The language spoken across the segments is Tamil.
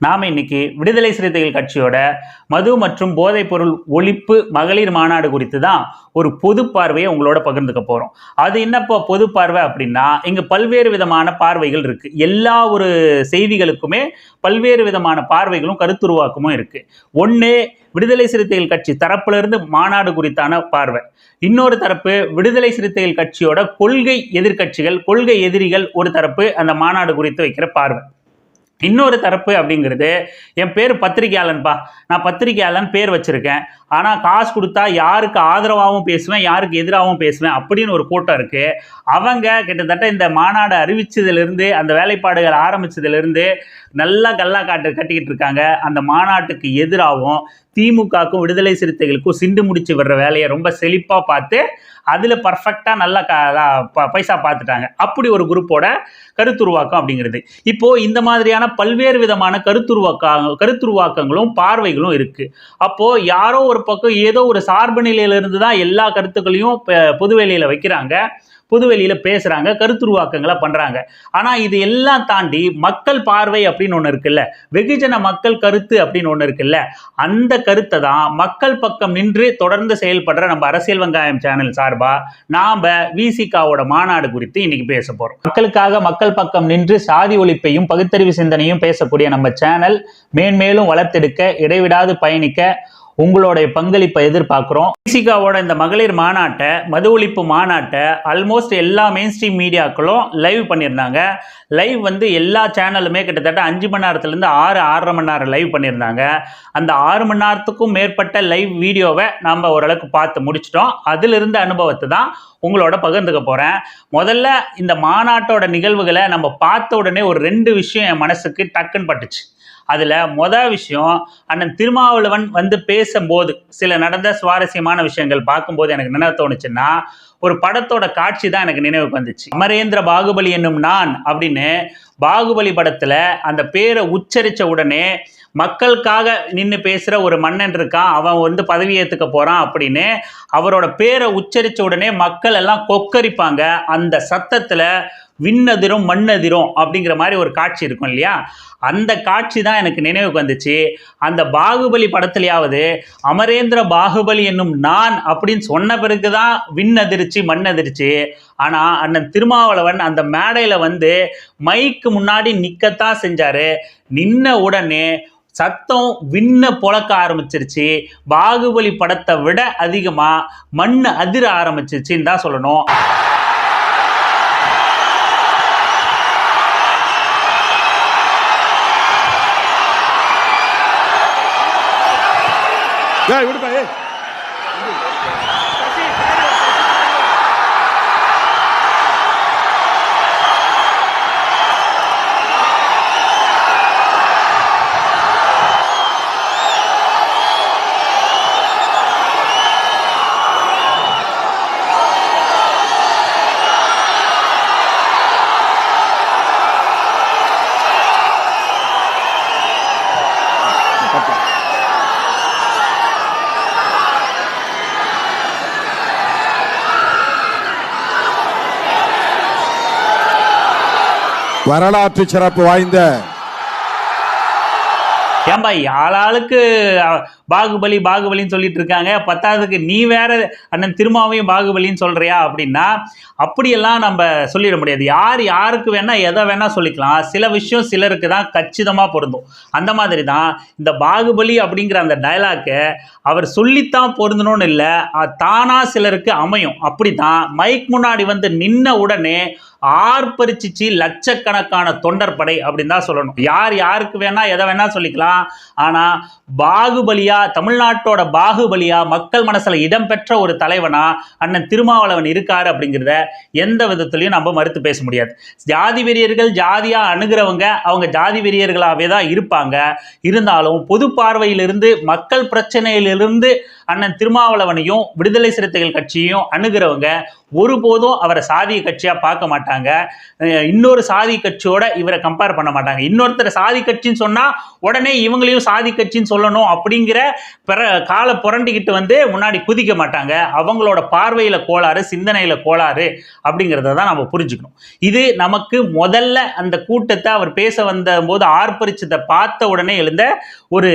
நாம் இன்னைக்கு விடுதலை சிறுத்தைகள் கட்சியோட மது மற்றும் போதைப் பொருள் ஒழிப்பு மகளிர் மாநாடு குறித்து தான் ஒரு பொது பார்வையை உங்களோட பகிர்ந்துக்க போகிறோம் அது என்னப்போ பொது பார்வை அப்படின்னா இங்கே பல்வேறு விதமான பார்வைகள் இருக்குது எல்லா ஒரு செய்திகளுக்குமே பல்வேறு விதமான பார்வைகளும் கருத்துருவாக்கமும் இருக்குது ஒன்று விடுதலை சிறுத்தைகள் கட்சி தரப்பிலிருந்து மாநாடு குறித்தான பார்வை. இன்னொரு தரப்பு விடுதலை சிறுத்தைகள் கட்சியோட கொள்கை எதிர்க்கட்சிகள் கொள்கை எதிரிகள் ஒரு தரப்பு அந்த மாநாடு குறித்து வைக்கிற பார்வை. இன்னொரு தரப்பு அப்படிங்கிறது என் பேர் பத்திரிகையாளன்பா. நான் பத்திரிகையாளன் பேர் வச்சுருக்கேன். ஆனால் காசு கொடுத்தா யாருக்கு ஆதரவாகவும் பேசுவேன் யாருக்கு எதிராகவும் பேசுவேன் அப்படின்னு ஒரு கூட்டம் இருக்குது அவங்க கிட்டத்தட்ட இந்த மாநாடு அறிவிச்சதுலேருந்து அந்த வேலைப்பாடுகள் ஆரம்பித்ததுலேருந்து நல்லா கல்லா காட்டு கட்டிக்கிட்டு இருக்காங்க. அந்த மாநாட்டுக்கு எதிராகவும் திமுகவுக்கும் விடுதலை சிறுத்தைகளுக்கும் சிண்டு முடிச்சு வர்ற வேலையை ரொம்ப செழிப்பாக பார்த்து அதில் பர்ஃபெக்டாக நல்லா க ப- பைசா பார்த்துட்டாங்க. அப்படி ஒரு குரூப்போட கருத்துருவாக்கம் அப்படிங்கிறது. இப்போது இந்த மாதிரியான பல்வேறு விதமான கருத்துருவாக்க கருத்துருவாக்கங்களும் பார்வைகளும் இருக்குது அப்போது யாரோ ஒரு பக்கம் ஏதோ ஒரு சார்பு நிலையிலிருந்து தான் எல்லா கருத்துக்களையும் பொதுவெளியில் வைக்கிறாங்க. புதுவெளியில் பேசுகிறாங்க கருத்துருவாக்கங்களை பண்ணுறாங்க ஆனால் இது எல்லாம் தாண்டி மக்கள் பார்வை அப்படின்னு ஒன்று இருக்குல்ல? வெகுஜன மக்கள் கருத்து அப்படின்னு ஒன்று இருக்குல்ல? அந்த கருத்தை தான் மக்கள் பக்கம் நின்று தொடர்ந்து செயல்படுற நம்ம அரசியல் வெங்காயம் சேனல் சார்பாக நாம் விசிகாவோட மாநாடு குறித்து இன்னைக்கு பேச போகிறோம் மக்களுக்காக மக்கள் பக்கம் நின்று சாதி ஒழிப்பையும் பகுத்தறிவு சிந்தனையும் பேசக்கூடிய நம்ம சேனல் மேன்மேலும் வளர்த்தெடுக்க இடைவிடாது பயணிக்க உங்களுடைய பங்களிப்பை எதிர்பார்க்குறோம். விசிகாவோட இந்த மகளிர் மாநாட்டை மது ஒழிப்பு மாநாட்டை ஆல்மோஸ்ட் எல்லா மெயின் ஸ்ட்ரீம் மீடியாக்களும் லைவ் பண்ணியிருந்தாங்க. லைவ் வந்து எல்லா சேனலுமே கிட்டத்தட்ட அஞ்சு மணி நேரத்துலேருந்து ஆறு ஆறரை மணி நேரம் லைவ் பண்ணியிருந்தாங்க. அந்த ஆறு மணி நேரத்துக்கும் மேற்பட்ட லைவ் வீடியோவை நம்ம ஓரளவுக்கு பார்த்து முடிச்சிட்டோம். அதிலிருந்த அனுபவத்தை தான் உங்களோட பகிர்ந்துக்க போகிறேன் முதல்ல இந்த மாநாட்டோட நிகழ்வுகளை நம்ம பார்த்த உடனே ஒரு ரெண்டு விஷயம் என் மனசுக்கு டக்குன்னு பட்டுச்சு. அதில் மொதல் விஷயம் அண்ணன் திருமாவளவன் வந்து பேசும்போது சில நடந்த சுவாரஸ்யமான விஷயங்கள் பார்க்கும்போது எனக்கு என்ன தோணுச்சுன்னா ஒரு படத்தோட காட்சி தான் எனக்கு நினைவுக்கு வந்துச்சு. அமரேந்திர பாகுபலி என்னும் நான் அப்படின்னு பாகுபலி படத்தில் அந்த பேரை உச்சரித்த உடனே மக்களுக்காக நின்று பேசுகிற ஒரு மன்னன் இருக்கான் அவன் வந்து பதவி ஏற்றுக்க போகிறான் அப்படின்னு அவரோட பேரை உச்சரித்த உடனே மக்கள் எல்லாம் கொக்கரிப்பாங்க. அந்த சத்தத்தில் விண்ணதிரும் மண்ணதிரும் அப்படிங்கிற மாதிரி ஒரு காட்சி இருக்கும் இல்லையா? அந்த காட்சி தான் எனக்கு நினைவுக்கு வந்துச்சு. அந்த பாகுபலி படத்துலையாவது அமரேந்திர பாகுபலி என்னும் நான் அப்படின்னு சொன்ன பிறகு தான் விண்ணதிர்ச்சி மண்ணதிர்ச்சி. ஆனால் அண்ணன் திருமாவளவன் அந்த மேடையில் வந்து மைக்கு முன்னாடி நிற்கத்தான் செஞ்சார். நின்ன உடனே சத்தம் விண்ண பொழக்க ஆரம்பிச்சிருச்சு. பாகுபலி படத்தை விட அதிகமாக மண் அதிர ஆரம்பிச்சிருச்சுன்னு தான் சொல்லணும். விடுப்பா ஏ வரலாற்று சிறப்பு வாய்ந்த ஏன்பா ஆளாளுக்கு பாகுபலி பாகுபலின்னு சொல்லிட்டு இருக்காங்க. பத்தாவதுக்கு நீ வேற அண்ணன் திருமாவையும் பாகுபலின்னு சொல்றியா அப்படின்னா அப்படியெல்லாம் நம்ம சொல்லிட முடியாது. யார் யாருக்கு வேணா எதை வேணா சொல்லிக்கலாம். சில விஷயம் சிலருக்கு தான் கச்சிதமாக பொருந்தும். அந்த மாதிரி தான் இந்த பாகுபலி அப்படிங்கிற அந்த டயலாக்கை அவர் சொல்லித்தான் பொருந்தணும்னு இல்லை தானாக சிலருக்கு அமையும். அப்படி தான் மைக் முன்னாடி வந்து நின்ன உடனே ஆர்ப்பரிச்சிச்சு லட்சக்கணக்கான தொண்டர் படை அப்படின்னு தான் சொல்லணும். யார் யாருக்கு வேணா எதை வேணா சொல்லிக்கலாம். ஆனால் பாகுபலியா தமிழ்நாட்டோட பாகுபலியா மக்கள் மனசுல இடம்பெற்ற ஒரு தலைவனா அண்ணன் திருமாவளவன் இருக்காரு அப்படிங்கிறத எந்த விதத்துலையும் நம்ம மறுத்து பேச முடியாது. ஜாதி வெறியர்கள் ஜாதியா அணுகிறவங்க அவங்க ஜாதி வெறியர்களாகவே தான் இருப்பாங்க. இருந்தாலும் பொது பார்வையிலிருந்து மக்கள் பிரச்சனையிலிருந்து அண்ணன் திருமாவளவனையும் விடுதலை சிறுத்தைகள் கட்சியையும் அணுகிறவங்க ஒருபோதும் அவரை சாதிய கட்சியாக பார்க்க மாட்டாங்க. இன்னொரு சாதி கட்சியோட இவரை கம்பேர் பண்ண மாட்டாங்க. இன்னொருத்தர் சாதி கட்சின்னு சொன்னால் உடனே இவங்களையும் சாதி கட்சின்னு சொல்லணும் அப்படிங்கிற பிற காலை புரண்டிக்கிட்டு வந்து முன்னாடி குதிக்க மாட்டாங்க. அவங்களோட பார்வையில் கோளாறு சிந்தனையில் கோளாறு அப்படிங்கிறத தான் நம்ம புரிஞ்சுக்கணும். இது நமக்கு முதல்ல அந்த கூட்டத்தை அவர் பேச வந்த போது ஆர்ப்பரிச்சதை பார்த்த உடனே எழுந்த ஒரு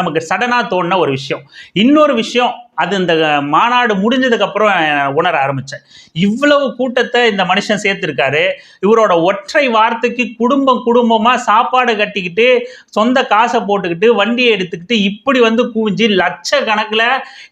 நமக்கு சடனாக தோணுன ஒரு விஷயம். இன்னொரு விஷயம் question. அது இந்த மாநாடு முடிஞ்சதுக்கு அப்புறம் உணர ஆரம்பித்தேன் இவ்வளவு கூட்டத்தை இந்த மனுஷன் சேர்த்துருக்காரு. இவரோட ஒற்றை வார்த்தைக்கு குடும்பம் குடும்பமாக சாப்பாடு கட்டிக்கிட்டு சொந்த காசை போட்டுக்கிட்டு வண்டியை எடுத்துக்கிட்டு இப்படி வந்து குவிஞ்சு லட்ச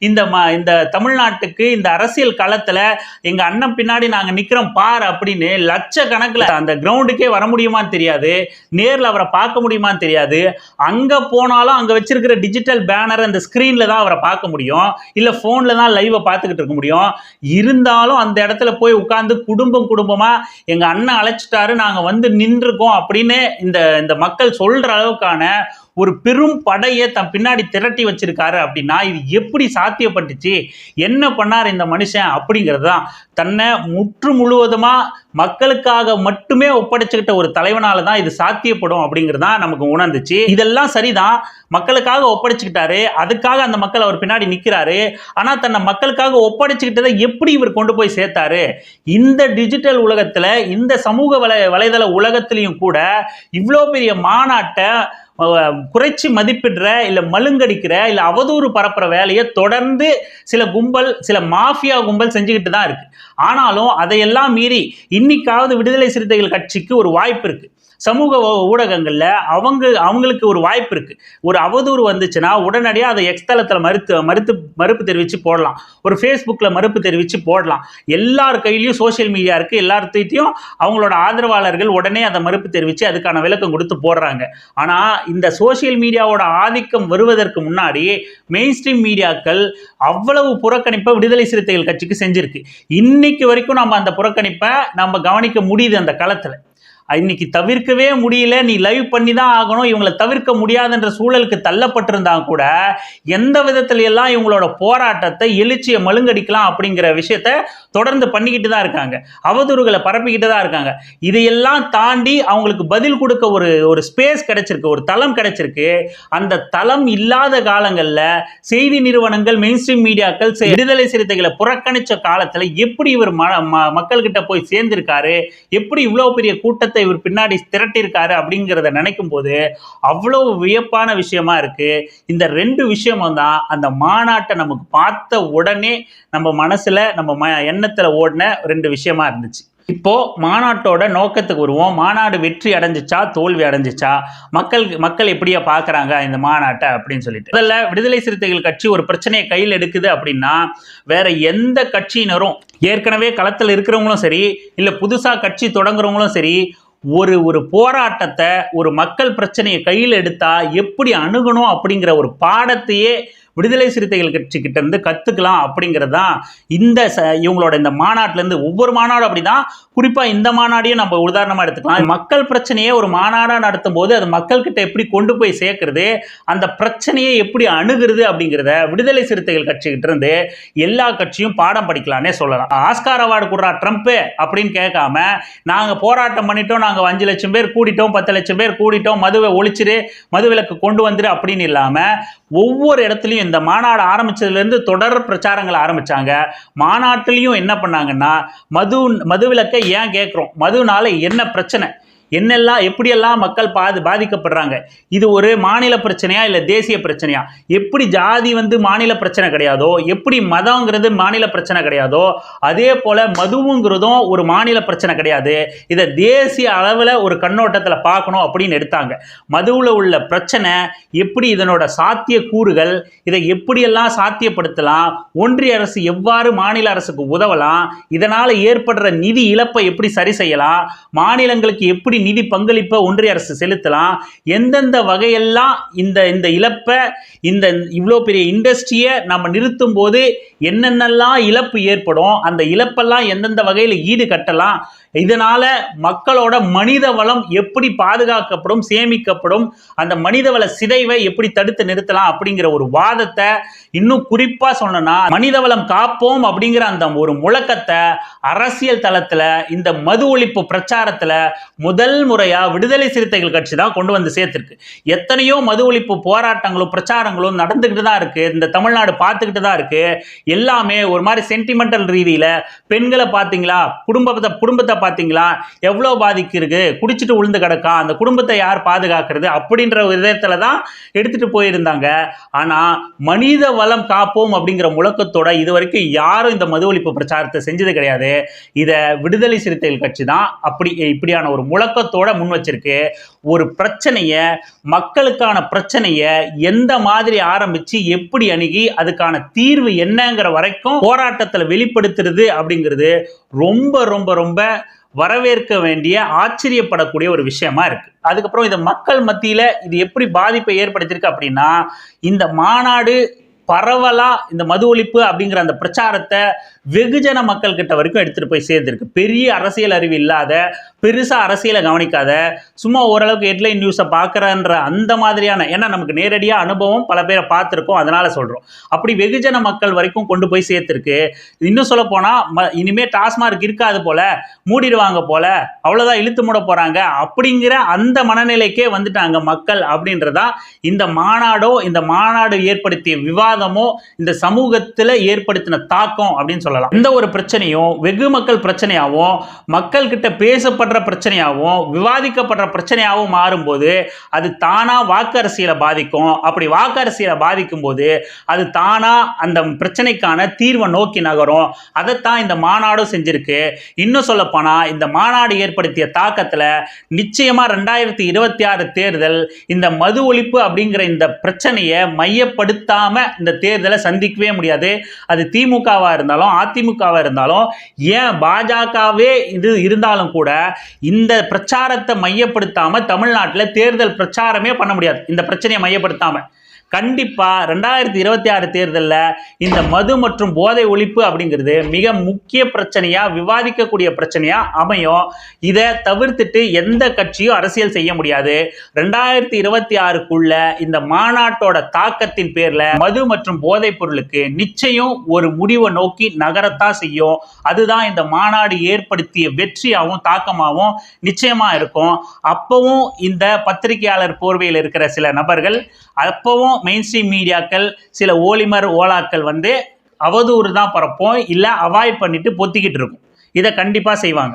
இந்த ம இந்த தமிழ்நாட்டுக்கு இந்த அரசியல் களத்தில் எங்கள் அண்ணன் பின்னாடி நாங்கள் நிற்கிறோம் பார் அப்படின்னு லட்சக்கணக்கில் அந்த கிரவுண்டுக்கே வர முடியுமான்னு தெரியாது. நேரில் அவரை பார்க்க முடியுமான்னு தெரியாது. அங்கே போனாலும் அங்கே வச்சிருக்கிற டிஜிட்டல் பேனர் அந்த ஸ்க்ரீனில் தான் அவரை பார்க்க முடியும். இல்லை ஃபோனில் தான் லைவை பார்த்துக்கிட்டு இருக்க முடியும். இருந்தாலும் அந்த இடத்துல போய் உட்காந்து குடும்பம் குடும்பமாக எங்கள் அண்ணன் அழைச்சிட்டாரு நாங்கள் வந்து நின்றுருக்கோம் அப்படின்னு இந்த இந்த மக்கள் சொல்கிற அளவுக்கான ஒரு பெரும் படையை தன் பின்னாடி திரட்டி வச்சிருக்காரு அப்படின்னா இது எப்படி சாத்தியப்பட்டுச்சு? என்ன பண்ணார் இந்த மனுஷன் அப்படிங்கிறது தான் தன்னை முற்று முழுவதுமாக மக்களுக்காக மட்டுமே ஒப்படைச்சுக்கிட்ட ஒரு தலைவனால தான் இது சாத்தியப்படும் அப்படிங்கிறது தான் நமக்கு உணர்ந்துச்சு. இதெல்லாம் சரிதான். மக்களுக்காக ஒப்படைச்சுக்கிட்டாரு. அதுக்காக அந்த மக்கள் அவர் பின்னாடி நிற்கிறாரு ஆனால் தன்னை மக்களுக்காக ஒப்படைச்சுக்கிட்டதை எப்படி இவர் கொண்டு போய் சேர்த்தாரு? இந்த டிஜிட்டல் உலகத்தில் இந்த சமூக வலை வலைதள உலகத்திலையும் கூட இவ்வளோ பெரிய மாநாட்டை குறைச்சி மதிப்பிடுற இல்லை மழுங்கடிக்கிற இல்லை அவதூறு பரப்புற வேலையை தொடர்ந்து சில கும்பல் சில மாஃபியா கும்பல் செஞ்சுக்கிட்டு தான் இருக்கு. ஆனாலும் அதையெல்லாம் மீறி இன்னைக்காவது விடுதலை சிறுத்தைகள் கட்சிக்கு ஒரு வாய்ப்பு இருக்கு. சமூக ஊடகங்களில் அவங்க அவங்களுக்கு ஒரு வாய்ப்பு இருக்குது ஒரு அவதூறு வந்துச்சுன்னா உடனடியாக அதை எக்ஸ்தலத்தில் மறுத்து மறுத்து மறுப்பு தெரிவித்து போடலாம். ஒரு ஃபேஸ்புக்கில் மறுப்பு தெரிவித்து போடலாம். எல்லார் கையிலையும் சோஷியல் மீடியா இருக்குது எல்லார்த்தையும் அவங்களோட ஆதரவாளர்கள் உடனே அதை மறுப்பு தெரிவித்து அதுக்கான விளக்கம் கொடுத்து போடுறாங்க. ஆனால் இந்த சோஷியல் மீடியாவோட ஆதிக்கம் வருவதற்கு முன்னாடி மெயின் ஸ்ட்ரீம் மீடியாக்கள் அவ்வளவு புறக்கணிப்பை விடுதலை சிறுத்தைகள் கட்சிக்கு செஞ்சிருக்கு. இன்னைக்கு வரைக்கும் நம்ம அந்த புறக்கணிப்பை நம்ம கவனிக்க முடியுது அந்த களத்தில் இன்னைக்கு தவிர்க்கவே முடியல நீ லைவ் பண்ணி தான் ஆகணும் இவங்களை தவிர்க்க முடியாதுன்ற சூழலுக்கு தள்ளப்பட்டிருந்தா கூட எந்த விதத்துல எல்லாம் இவங்களோட போராட்டத்தை எழுச்சியை மழுங்கடிக்கலாம் அப்படிங்கிற விஷயத்த தொடர்ந்து பண்ணிக்கிட்டு தான் இருக்காங்க. அவதூறுகளை பரப்பிக்கிட்டு தான் இருக்காங்க. இதையெல்லாம் தாண்டி அவங்களுக்கு பதில் கொடுக்க ஒரு ஒரு ஸ்பேஸ் கிடைச்சிருக்கு ஒரு தளம் கிடைச்சிருக்கு. அந்த தளம் இல்லாத காலங்களில் செய்தி நிறுவனங்கள் மெயின் ஸ்ட்ரீம் மீடியாக்கள் விடுதலை சிறுத்தைகளை புறக்கணிச்ச காலத்தில் எப்படி இவர் ம ம- மக்கள்கிட்ட போய் சேர்ந்திருக்காரு? எப்படி இவ்வளோ பெரிய கூட்டத்தை இவர் பின்னாடி திரட்டியிருக்காரு அப்படிங்கிறத நினைக்கும் போது அவ்வளோ வியப்பான விஷயமா இருக்கு. இந்த ரெண்டு விஷயமும் தான் அந்த மாநாட்டை நமக்கு பார்த்த உடனே நம்ம மனசுல நம்ம ம எண்ணத்துல ஓடின ரெண்டு விஷயமா இருந்துச்சு. இப்போ மாநாட்டோட நோக்கத்துக்கு வருவோம். மாநாடு வெற்றி அடைஞ்சிச்சா தோல்வி அடைஞ்சிச்சா? மக்கள் மக்கள் எப்படியா பார்க்குறாங்க இந்த மாநாட்டை அப்படின்னு சொல்லிட்டு. முதல்ல விடுதலை சிறுத்தைகள் கட்சி ஒரு பிரச்சனையை கையில் எடுக்குது அப்படின்னா வேற எந்த கட்சியினரும் ஏற்கனவே களத்தில் இருக்கிறவங்களும் சரி இல்லை புதுசாக கட்சி தொடங்குறவங்களும் சரி ஒரு ஒரு போராட்டத்தை ஒரு மக்கள் பிரச்சனையை கையில் எடுத்தால் எப்படி அணுகணும் அப்படிங்கிற ஒரு பாடத்தையே விடுதலை சிறுத்தைகள் கட்சி இருந்து கற்றுக்கலாம் அப்படிங்கிறது தான் இந்த ச- இவங்களோட இந்த மாநாட்டிலேருந்து ஒவ்வொரு மாநாடும் அப்படி தான் குறிப்பாக இந்த மாநாடையும் நம்ம உதாரணமாக எடுத்துக்கலாம். மக்கள் பிரச்சனையை ஒரு மாநாடாக நடத்தும் போது அது மக்கள்கிட்ட எப்படி கொண்டு போய் சேர்க்கறது அந்த பிரச்சனையை எப்படி அணுகிறது அப்படிங்கிறத விடுதலை சிறுத்தைகள் கட்சி இருந்து எல்லா கட்சியும் பாடம் படிக்கலாம்னே சொல்லலாம். ஆஸ்கார் அவார்டு கொடுறா ட்ரம்ப்பு அப்படின்னு கேட்காம நாங்கள் போராட்டம் பண்ணிட்டோம் நாங்கள் அஞ்சு லட்சம் பேர் கூடிட்டோம் பத்து லட்சம் பேர் கூடிட்டோம் மதுவை ஒழிச்சிரு மதுவிலக்கு கொண்டு வந்துரு அப்படின்னு இல்லாமல் ஒவ்வொரு இடத்துலையும் இந்த மாநாடு ஆரம்பித்ததுலேருந்து தொடர் பிரச்சாரங்கள் ஆரம்பிச்சாங்க. மாநாட்டிலையும் என்ன பண்ணாங்கன்னா மது மதுவிலக்கை ஏன் கேட்குறோம்? மதுனால என்ன பிரச்சனை? என்னெல்லாம் எப்படியெல்லாம் மக்கள் பாதி பாதிக்கப்படுறாங்க? இது ஒரு மாநில பிரச்சனையா இல்லை தேசிய பிரச்சனையா? எப்படி ஜாதி வந்து மாநில பிரச்சனை கிடையாதோ எப்படி மதங்கிறது மாநில பிரச்சனை கிடையாதோ அதே போல் மதுவுங்கிறதும் ஒரு மாநில பிரச்சனை கிடையாது. இதை தேசிய அளவில் ஒரு கண்ணோட்டத்தில் பார்க்கணும் அப்படின்னு எடுத்தாங்க. மதுவில் உள்ள பிரச்சனை எப்படி இதனோட சாத்திய கூறுகள் இதை எப்படியெல்லாம் சாத்தியப்படுத்தலாம் ஒன்றிய அரசு எவ்வாறு மாநில அரசுக்கு உதவலாம் இதனால் ஏற்படுற நிதி இழப்பை எப்படி சரி செய்யலாம் மாநிலங்களுக்கு எப்படி நிதி பங்களிப்பை ஒன்றிய அரசு செலுத்தலாம்? எந்தெந்த வகையெல்லாம் இந்த இந்த இழப்பை இந்த இவ்வளோ பெரிய இண்டஸ்ட்ரியை நம்ம நிறுத்தும் போது என்னென்னலாம் இழப்பு ஏற்படும்? அந்த இழப்பெல்லாம் எந்தெந்த வகையில் ஈடு கட்டலாம் இதனால மக்களோட மனித வளம் எப்படி பாதுகாக்கப்படும் சேமிக்கப்படும் அந்த மனித வள சிதைவை எப்படி தடுத்து நிறுத்தலாம் அப்படிங்கிற ஒரு வாதத்தை இன்னும் குறிப்பா சொன்னா மனித வளம் காப்போம் அப்படிங்கிற அந்த ஒரு முழக்கத்தை அரசியல் தளத்துல இந்த மது ஒழிப்பு பிரச்சாரத்துல முதல் முறையா விடுதலை சிறுத்தைகள் கட்சி தான் கொண்டு வந்து சேர்த்திருக்கு. எத்தனையோ மது ஒழிப்பு போராட்டங்களும் பிரச்சாரங்களும் நடந்துகிட்டு தான் இருக்கு. இந்த தமிழ்நாடு பார்த்துக்கிட்டு தான் இருக்கு. எல்லாமே ஒரு மாதிரி சென்டிமெண்டல் ரீதியில பெண்களை பார்த்தீங்களா? குடும்பத்தை குடும்பத்தை பார்த்தீங்களா எவ்வளோ பாதிக்கு குடிச்சிட்டு உளுந்து கிடக்கா? அந்த குடும்பத்தை யார் பாதுகாக்கிறது? அப்படின்ற விதத்தில் தான் எடுத்துட்டு போயிருந்தாங்க. ஆனால் மனித வளம் காப்போம் அப்படிங்கிற முழக்கத்தோட இது வரைக்கும் யாரும் இந்த மது ஒழிப்பு பிரச்சாரத்தை செஞ்சது கிடையாது. இதை விடுதலை சிறுத்தைகள் கட்சி தான் அப்படி இப்படியான ஒரு முழக்கத்தோட முன் வச்சிருக்கு ஒரு பிரச்சனைய மக்களுக்கான பிரச்சனைய எந்த மாதிரி ஆரம்பிச்சு எப்படி அணுகி அதுக்கான தீர்வு என்னங்கிற வரைக்கும் போராட்டத்தில் வெளிப்படுத்துறது அப்படிங்கிறது ரொம்ப ரொம்ப ரொம்ப வரவேற்க வேண்டிய ஆச்சரியப்படக்கூடிய ஒரு விஷயமா இருக்கு. அதுக்கப்புறம் இது மக்கள் மத்தியில இது எப்படி பாதிப்பை ஏற்படுத்தியிருக்கு அப்படின்னா இந்த மாநாடு பரவலா இந்த மது ஒழிப்பு அப்படிங்கிற அந்த பிரச்சாரத்தை வெகுஜன மக்கள் கிட்ட வரைக்கும் எடுத்துகிட்டு போய் சேர்ந்துருக்கு. பெரிய அரசியல் அறிவு இல்லாத பெருசாக அரசியலை கவனிக்காத சும்மா ஓரளவுக்கு ஹெட்லைன் நியூஸை பார்க்குறன்ற அந்த மாதிரியான ஏன்னா நமக்கு நேரடியாக அனுபவம் பல பேரை பார்த்துருக்கோம் அதனால் சொல்கிறோம் அப்படி வெகுஜன மக்கள் வரைக்கும் கொண்டு போய் சேர்த்துருக்கு. இன்னும் சொல்ல போனால் ம இனிமேல் டாஸ்மார்க் இருக்காது போல் மூடிடுவாங்க போல் அவ்வளோதான் இழுத்து மூட போகிறாங்க அப்படிங்கிற அந்த மனநிலைக்கே வந்துட்டாங்க மக்கள் அப்படின்றதா இந்த மாநாடோ இந்த மாநாடு ஏற்படுத்திய விவாதமோ இந்த சமூகத்தில் ஏற்படுத்தின தாக்கம் அப்படின்னு சொல்லலாம். இந்த ஒரு பிரச்சனையும் வெகு மக்கள் பிரச்சனையாகவும் மக்கள் கிட்ட பேசப்படுற பிரச்சனையாகவும் விவாதிக்கப்படுற பிரச்சனையாகவும் மாறும்போது அது தானா வாக்கு அரசியலை பாதிக்கும். அப்படி வாக்கு அரசியலை பாதிக்கும் போது அது தானா அந்த பிரச்சனைக்கான தீர்வை நோக்கி நகரும். அதைத்தான் இந்த மாநாடும் செஞ்சிருக்கு. இன்னும் சொல்ல இந்த மாநாடு ஏற்படுத்திய தாக்கத்தில் நிச்சயமா ரெண்டாயிரத்தி இருபத்தி ஆறு தேர்தல் இந்த மது ஒழிப்பு அப்படிங்கிற இந்த பிரச்சனையை மையப்படுத்தாம இந்த தேர்தலை சந்திக்கவே முடியாது. அது திமுகவா இருந்தாலும் அதிமுகவாக இருந்தாலும் ஏன் பாஜகவே இது இருந்தாலும் கூட இந்த பிரச்சாரத்தை மையப்படுத்தாமல் தமிழ்நாட்டில் தேர்தல் பிரச்சாரமே பண்ண முடியாது. இந்த பிரச்சனையை மையப்படுத்தாமல் கண்டிப்பாக ரெண்டாயிரத்தி இருபத்தி ஆறு தேர்தலில் இந்த மது மற்றும் போதை ஒழிப்பு அப்படிங்கிறது மிக முக்கிய பிரச்சனையாக விவாதிக்கக்கூடிய பிரச்சனையாக அமையும். இதை தவிர்த்துட்டு எந்த கட்சியும் அரசியல் செய்ய முடியாது. ரெண்டாயிரத்தி இருபத்தி ஆறுக்குள்ள இந்த மாநாட்டோட தாக்கத்தின் பேரில் மது மற்றும் போதைப் பொருளுக்கு நிச்சயம் ஒரு முடிவை நோக்கி நகரத்தான் செய்யும். அதுதான் இந்த மாநாடு ஏற்படுத்திய வெற்றியாகவும் தாக்கமாகவும் நிச்சயமாக இருக்கும். அப்பவும் இந்த பத்திரிகையாளர் போர்வையில் இருக்கிற சில நபர்கள் அப்பவும் மெயின் ஸ்ட்ரீம் மீடியாக்கள் சில ஓலிமர் ஓலாக்கள் வந்து அவதூறு தான் பரப்போம் இல்லை அவாய்ட் பண்ணிட்டு பொத்திக்கிட்டு இருக்கும். இதை கண்டிப்பாக செய்வாங்க.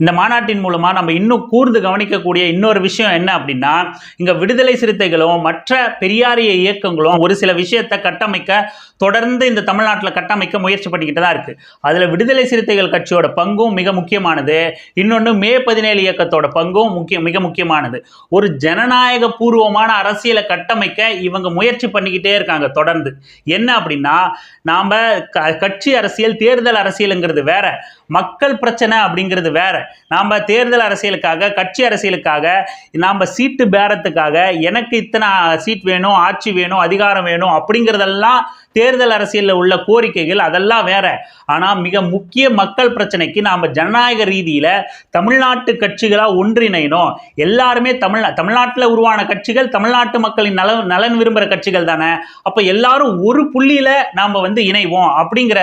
இந்த மாநாட்டின் மூலமாக நம்ம இன்னும் கூர்ந்து கவனிக்கக்கூடிய இன்னொரு விஷயம் என்ன அப்படின்னா இங்கே விடுதலை சிறுத்தைகளும் மற்ற பெரியாரிய இயக்கங்களும் ஒரு சில விஷயத்தை கட்டமைக்க தொடர்ந்து இந்த தமிழ்நாட்டில் கட்டமைக்க முயற்சி பண்ணிக்கிட்டு தான் இருக்குது அதில் விடுதலை சிறுத்தைகள் கட்சியோட பங்கும் மிக முக்கியமானது. இன்னொன்று மே பதினேழு இயக்கத்தோட பங்கும் முக்கிய மிக முக்கியமானது. ஒரு ஜனநாயக பூர்வமான அரசியலை கட்டமைக்க இவங்க முயற்சி பண்ணிக்கிட்டே இருக்காங்க தொடர்ந்து. என்ன அப்படின்னா நாம் கட்சி அரசியல் தேர்தல் அரசியலுங்கிறது வேற. மக்கள் பிரச்சனை அப்படிங்கிறது வேற. நாம் தேர்தல் அரசியலுக்காக கட்சி அரசியலுக்காக நாம் சீட்டு பேரத்துக்காக எனக்கு இத்தனை சீட் வேணும் ஆட்சி வேணும் அதிகாரம் வேணும் அப்படிங்கிறதெல்லாம் தேர்தல் அரசியலில் உள்ள கோரிக்கைகள் அதெல்லாம் வேற. ஆனால் மிக முக்கிய மக்கள் பிரச்சனைக்கு நாம் ஜனநாயக ரீதியில் தமிழ்நாட்டு கட்சிகளாக ஒன்றிணையணும். எல்லாருமே தமிழ் தமிழ்நாட்டில் உருவான கட்சிகள் தமிழ்நாட்டு மக்களின் நலன் நலன் விரும்புகிற கட்சிகள் தானே. அப்போ எல்லாரும் ஒரு புள்ளியில் நாம் வந்து இணைவோம் அப்படிங்கிற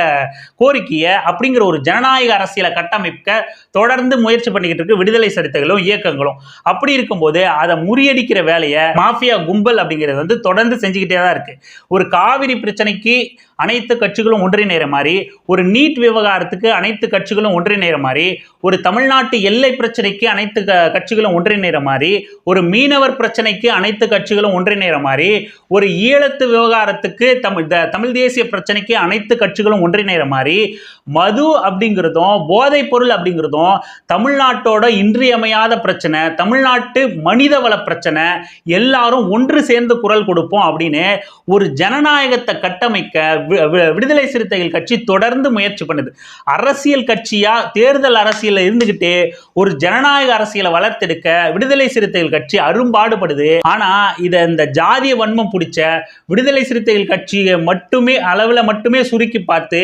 கோரிக்கையை அப்படிங்கிற ஒரு ஜனநாயக அரசியலை கட்டமைக்க தொடர்ந்து முயற்சி பண்ணிக்கிட்டு இருக்கு விடுதலை சிறுத்தைகளும் இயக்கங்களும். அப்படி இருக்கும்போது அதை முறியடிக்கிற வேலையை மாஃபியா கும்பல் அப்படிங்கிறது வந்து தொடர்ந்து செஞ்சுக்கிட்டே தான் இருக்கு. ஒரு காவிரி பிரச்சனைக்கு कि அனைத்து கட்சிகளும் ஒன்றிணைகிற மாதிரி ஒரு நீட் விவகாரத்துக்கு அனைத்து கட்சிகளும் ஒன்றிணைகிற மாதிரி ஒரு தமிழ்நாட்டு எல்லை பிரச்சனைக்கு அனைத்து க- கட்சிகளும் ஒன்றிணைகிற மாதிரி ஒரு மீனவர் பிரச்சனைக்கு அனைத்து கட்சிகளும் ஒன்றிணைகிற மாதிரி ஒரு ஈழத்து விவகாரத்துக்கு தமிழ் த- தமிழ் தேசிய பிரச்சனைக்கு அனைத்து கட்சிகளும் ஒன்றிணைகிற மாதிரி மது அப்படிங்கிறதும் போதைப் பொருள் அப்படிங்கிறதும் தமிழ்நாட்டோட இன்றியமையாத பிரச்சனை தமிழ்நாட்டு மனிதவள பிரச்சனை எல்லாரும் ஒன்று சேர்ந்து குரல் கொடுப்போம் அப்படின்னு ஒரு ஜனநாயகத்தை கட்டமைக்க விடுதலை சிறுத்தைகள் கட்சி தொடர்ந்து முயற்சி பண்ணுது. அரசியல் கட்சியா தேர்தல் அரசியலில் இருந்துகிட்டே ஒரு ஜனநாயக அரசியலை வளர்த்தெடுக்க விடுதலை சிறுத்தைகள் கட்சி அரும்பாடுபடுது. ஆனா இத இந்த ஜாதிய வன்மம் பிடிச்ச விடுதலை சிறுத்தைகள் கட்சியை மட்டுமே அளவுல மட்டுமே சுருக்கி பார்த்து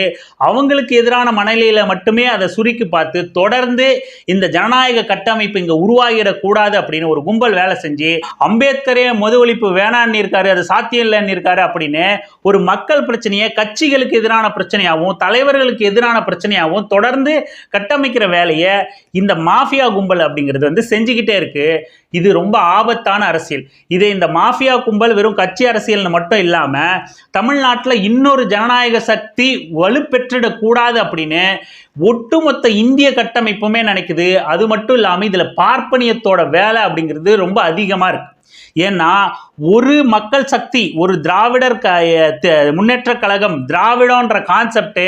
அவங்களுக்கு எதிரான மனநிலையில மட்டுமே அதை சுருக்கி பார்த்து தொடர்ந்து இந்த ஜனநாயக கட்டமைப்பு இங்க உருவாகிடக்கூடாது அப்படின்னு ஒரு கும்பல் வேலை செஞ்சு அம்பேத்கரே மது ஒழிப்பு வேணான்னு இருக்காரு அது சாத்தியம் இல்லைன்னு இருக்காரு அப்படின்னு ஒரு மக்கள் பிரச்சனையை கட்சிகளுக்கு எதிரான பிரச்சனையாகவும் தலைவர்களுக்கு எதிரான பிரச்சனையாகவும் தொடர்ந்து கட்டமைக்கிற வேலையை இந்த மாஃபியா கும்பல் அப்படிங்கிறது வந்து செஞ்சுக்கிட்டே இருக்கு. இது ரொம்ப ஆபத்தான அரசியல். இதை இந்த மாஃபியா கும்பல் வெறும் கட்சி அரசியல்னு மட்டும் இல்லாமல் தமிழ்நாட்டில் இன்னொரு ஜனநாயக சக்தி வலுப்பெற்றிடக்கூடாது அப்படின்னு ஒட்டுமொத்த இந்திய கட்டமைப்புமே நினைக்குது. அது மட்டும் இல்லாமல் இதில் பார்ப்பனியத்தோட வேலை அப்படிங்கிறது ரொம்ப அதிகமாக இருக்குது ஏன்னா ஒரு மக்கள் சக்தி ஒரு திராவிடர் க முன்னேற்ற கழகம் திராவிடன்ற கான்செப்ட்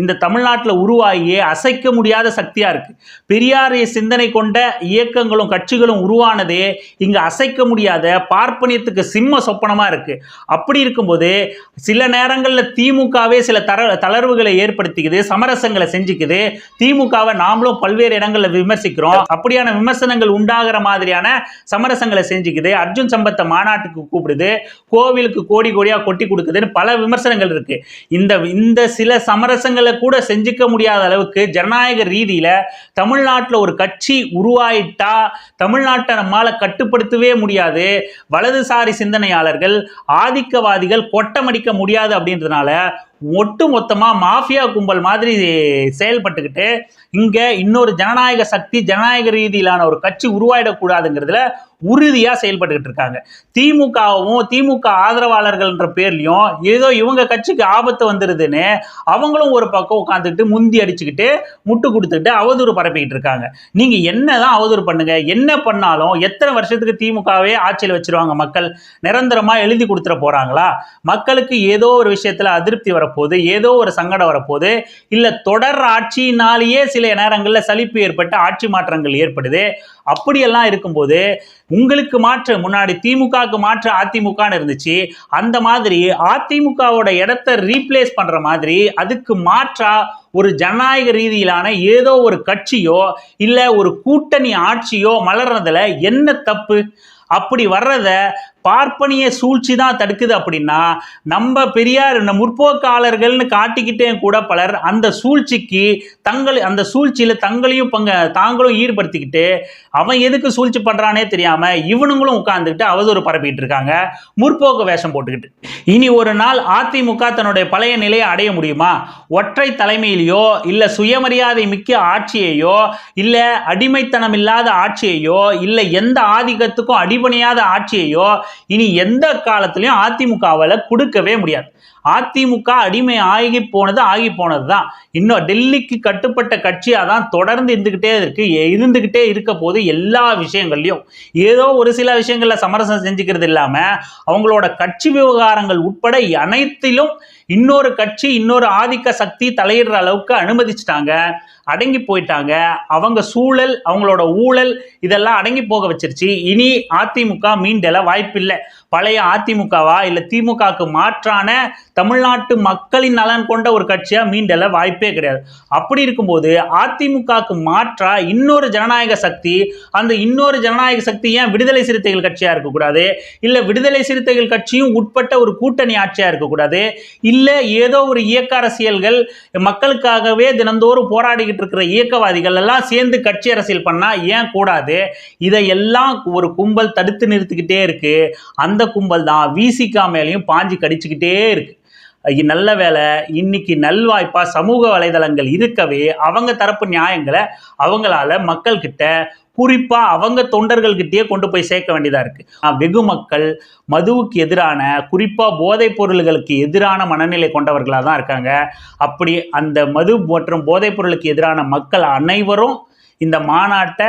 இந்த தமிழ்நாட்டில் உருவாகி அசைக்க முடியாத சக்தியாக இருக்கு. பெரியாரிய சிந்தனை கொண்ட இயக்கங்களும் கட்சிகளும் உருவானதே இங்கே அசைக்க முடியாத பார்ப்பனியத்துக்கு சிம்ம சொப்பனமாக இருக்கு. அப்படி இருக்கும்போது சில நேரங்களில் திமுகவே சில தர தளர்வுகளை ஏற்படுத்திக்குது சமரசங்களை செஞ்சுக்குது. திமுகவை நாமளும் பல்வேறு இடங்களில் விமர்சிக்கிறோம். அப்படியான விமர்சனங்கள் உண்டாகிற மாதிரியான சமரசங்களை செஞ்சுக்குது. அர்ஜுன் சம்பத்தை மாநாட்டுக்கு கூப்பிடுது. கோவிலுக்கு கோடி கோடியா கொட்டி கொடுக்குதுன்னு பல விமர்சனங்கள் இருக்கு. இந்த இந்த சில சமரசங்களை கூட செஞ்சுக்க முடியாத அளவுக்கு ஜனநாயக ரீதியில தமிழ்நாட்டில் ஒரு கட்சி உருவாயிட்டா தமிழ்நாட்டை நம்மால கட்டுப்படுத்தவே முடியாது. வலதுசாரி சிந்தனையாளர்கள் ஆதிக்கவாதிகள் கொட்டமடிக்க முடியாது அப்படின்றதுனால ஒட்டு மொத்தமாக மாஃபியா கும்பல் மாதிரி செயல்பட்டுக்கிட்டு இங்கே இன்னொரு ஜனநாயக சக்தி ஜனநாயக ரீதியிலான ஒரு கட்சி உருவாயிடக்கூடாதுங்கிறதுல உறுதியாக செயல்பட்டுக்கிட்டு இருக்காங்க. திமுகவும் திமுக ஆதரவாளர்கள்ன்ற பேர்லையும் ஏதோ இவங்க கட்சிக்கு ஆபத்து வந்துடுதுன்னு அவங்களும் ஒரு பக்கம் உட்காந்துக்கிட்டு முந்தி அடிச்சுக்கிட்டு முட்டு கொடுத்துக்கிட்டு அவதூறு பரப்பிக்கிட்டு இருக்காங்க. நீங்கள் என்ன தான் அவதூறு பண்ணுங்க என்ன பண்ணாலும் எத்தனை வருஷத்துக்கு திமுகவே ஆட்சியில் வச்சிருவாங்க மக்கள்? நிரந்தரமாக எழுதி கொடுத்துட போகிறாங்களா மக்களுக்கு ஏதோ ஒரு விஷயத்தில் அதிருப்தி வரப்போது ஏதோ ஒரு சங்கடம் வரப்போது இல்லை தொடர் ஆட்சியினாலேயே சில நேரங்களில் சலிப்பு ஏற்பட்டு ஆட்சி மாற்றங்கள் ஏற்படுது. அப்படியெல்லாம் இருக்கும்போது உங்களுக்கு மாற்று முன்னாடி திமுகவுக்கு மாற்று அதிமுகன்னு இருந்துச்சு. அந்த மாதிரி அதிமுகவோட இடத்த ரீப்ளேஸ் பண்ற மாதிரி அதுக்கு மாற்றா ஒரு ஜனநாயக ரீதியிலான ஏதோ ஒரு கட்சியோ இல்லை ஒரு கூட்டணி ஆட்சியோ மலர்றதுல என்ன தப்பு? அப்படி வர்றத பார்ப்பனிய சூழ்ச்சி தான் தடுக்குது அப்படின்னா நம்ம பெரியார் இந்த முற்போக்காளர்கள்னு காட்டிக்கிட்டே கூட பலர் அந்த சூழ்ச்சிக்கு தங்கள் அந்த சூழ்ச்சியில் தங்களையும் பங்க தாங்களும் ஈடுபடுத்திக்கிட்டு அவன் எதுக்கு சூழ்ச்சி பண்ணுறானே தெரியாமல் இவனுங்களும் உட்காந்துக்கிட்டு அவதூறு பரப்பிட்டு இருக்காங்க முற்போக்கு வேஷம் போட்டுக்கிட்டு. இனி ஒரு நாள் அதிமுக தன்னுடைய பழைய நிலையை அடைய முடியுமா? ஒற்றை தலைமையிலையோ இல்லை சுயமரியாதை மிக்க ஆட்சியையோ இல்லை அடிமைத்தனம் இல்லாத ஆட்சியையோ இல்லை எந்த ஆதிக்கத்துக்கும் அடிபணியாத ஆட்சியையோ இனி எந்த காலத்திலையும் அதிமுகவால் கொடுக்கவே முடியாது. அதிமுக அடிமை ஆகி போனது ஆகி போனது தான் இன்னும் டெல்லிக்கு கட்டுப்பட்ட கட்சியாக தான் தொடர்ந்து இருந்துக்கிட்டே இருக்கு. இருந்துக்கிட்டே இருக்க போது எல்லா விஷயங்கள்லையும் ஏதோ ஒரு சில விஷயங்களில் சமரசம் செஞ்சுக்கிறது இல்லாமல் அவங்களோட கட்சி விவகாரங்கள் உட்பட அனைத்திலும் இன்னொரு கட்சி இன்னொரு ஆதிக்க சக்தி தலையிடுற அளவுக்கு அனுமதிச்சிட்டாங்க. அடங்கி போயிட்டாங்க. அவங்க சூழல் அவங்களோட ஊழல் இதெல்லாம் அடங்கி போக வச்சிருச்சு. இனி அதிமுக மீண்டல வாய்ப்பில்லை. பழைய அதிமுகவா இல்லை திமுகவுக்கு மாற்றான தமிழ்நாட்டு மக்களின் நலன் கொண்ட ஒரு கட்சியாக மீண்டல வாய்ப்பே கிடையாது. அப்படி இருக்கும்போது அதிமுகவுக்கு மாற்றா இன்னொரு ஜனநாயக சக்தி அந்த இன்னொரு ஜனநாயக சக்தி ஏன் விடுதலை சிறுத்தைகள் கட்சியாக இருக்கக்கூடாது? இல்லை விடுதலை சிறுத்தைகள் கட்சியும் உட்பட்ட ஒரு கூட்டணி ஆட்சியாக இருக்கக்கூடாது? இல்லை ஏதோ ஒரு இயக்க அரசியல்கள் மக்களுக்காகவே தினந்தோறும் போராடிக்கிட்டு இருக்கிற இயக்கவாதிகள் எல்லாம் சேர்ந்து கட்சி அரசியல் பண்ணால் ஏன் கூடாது? இதையெல்லாம் ஒரு கும்பல் தடுத்து நிறுத்திக்கிட்டே இருக்கு. அந்த கும்பல் தான் விசிகா மேலேயும் பாஞ்சு கடிச்சுக்கிட்டே இருக்கு. நல்ல வேலை இன்னைக்கு நல்வாய்ப்பா சமூக வலைதளங்கள் இருக்கவே அவங்க தரப்பு நியாயங்களை அவங்களால மக்கள்கிட்ட குறிப்பாக அவங்க தொண்டர்கள்கிட்டயே கொண்டு போய் சேர்க்க வேண்டியதாக இருக்குது வெகு மக்கள் மதுவுக்கு எதிரான குறிப்பாக போதைப் பொருள்களுக்கு எதிரான மனநிலை கொண்டவர்களாக தான் இருக்காங்க. அப்படி அந்த மது மற்றும் போதைப் பொருளுக்கு எதிரான மக்கள் அனைவரும் இந்த மாநாட்டை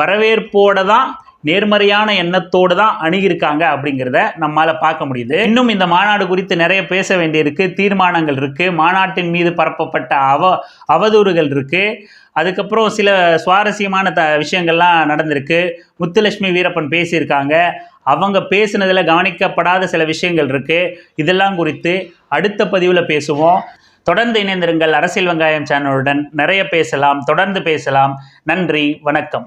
வரவேற்போட தான் நேர்மறையான எண்ணத்தோடு தான் அணுகியிருக்காங்க அப்படிங்கிறத நம்மால் பார்க்க முடியுது. இன்னும் இந்த மாநாடு குறித்து நிறைய பேச வேண்டியிருக்கு தீர்மானங்கள் இருக்குது மாநாட்டின் மீது பரப்பப்பட்ட அவ அவதூறுகள் இருக்குது அதுக்கப்புறம் சில சுவாரஸ்யமான த விஷயங்கள்லாம் நடந்திருக்கு. முத்துலட்சுமி வீரப்பன் பேசியிருக்காங்க. அவங்க பேசுனதில் கவனிக்கப்படாத சில விஷயங்கள் இருக்குது இதெல்லாம் குறித்து அடுத்த பதிவில் பேசுவோம். தொடர்ந்து இணைந்திருங்கள் அரசியல் வெங்காயம் சேனலுடன். நிறைய பேசலாம் தொடர்ந்து பேசலாம். நன்றி வணக்கம்.